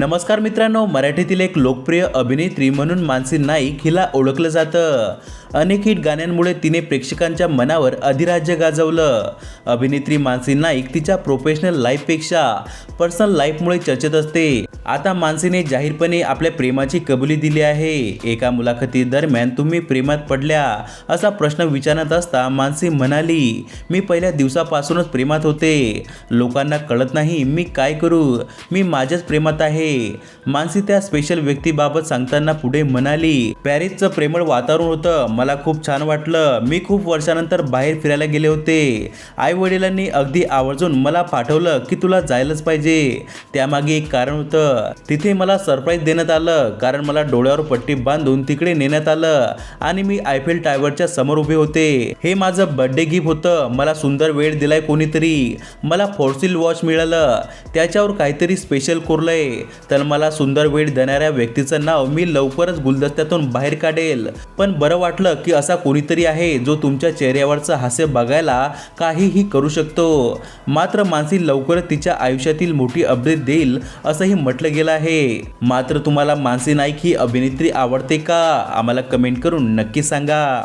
नमस्कार मित्रांनो मराठीतील एक लोकप्रिय अभिनेत्री म्हणून मानसी नाईक हिला ओळखलं जातं. अनेक हिट गाण्यांमुळे तिने प्रेक्षकांच्या मनावर अधिराज्य गाजवलं. अभिनेत्री मानसी नाईक तिच्या प्रोफेशनल लाईफपेक्षा पर्सनल लाईफमुळे चर्चेत असते. आता मानसीने जाहीरपणे आपल्या प्रेमाची कबुली दिली आहे. एका मुलाखती दरम्यान तुम्ही प्रेमात पडल्या असा प्रश्न विचारत असता मानसी म्हणाली मी पहिल्या दिवसापासूनच प्रेमात होते. लोकांना कळत नाही मी काय करू. मी माझ्याच प्रेमात आहे. मानसी त्या स्पेशल व्यक्तीबाबत सांगताना पुढे म्हणाली पॅरिसचं प्रेमळ वातावरण होतं. मला खूप छान वाटलं. मी खूप वर्षानंतर बाहेर फिरायला गेले होते. आई वडिलांनी अगदी आवर्जून मला पाठवलं की तुला जायलाच पाहिजे. त्यामागे एक कारण होतं. तिथे मला सरप्राईज देण्यात आलं कारण मला डोळ्यावर पट्टी बांधून तिकडे नेण्यात आलं आणि मी आयफेल टायवरच्या समोर उभे होते. हे माझं बर्थडे गिफ्ट होतं. मला सुंदर वेळ दिलाय कोणीतरी. मला फोर्सिल वॉच मिळालं. त्याच्यावर काहीतरी स्पेशल कोरलंय. तर मला सुंदर वेळ देणाऱ्या व्यक्तीचं नाव मी लवकरच गुलदस्त्यातून बाहेर काढेल. पण बरं वाटलं की असा कोणीतरी आहे जो तुमच्या चेहऱ्यावरचं हास्य बघायला काहीही करू शकतो. मात्र मानसी लवकरच तिच्या आयुष्यातील मोठी अपडेट देईल असंही म्हटलं गेलं आहे. मात्र तुम्हाला मानसी नाईक ही अभिनेत्री आवडते का? आम्हाला कमेंट करून नक्की सांगा.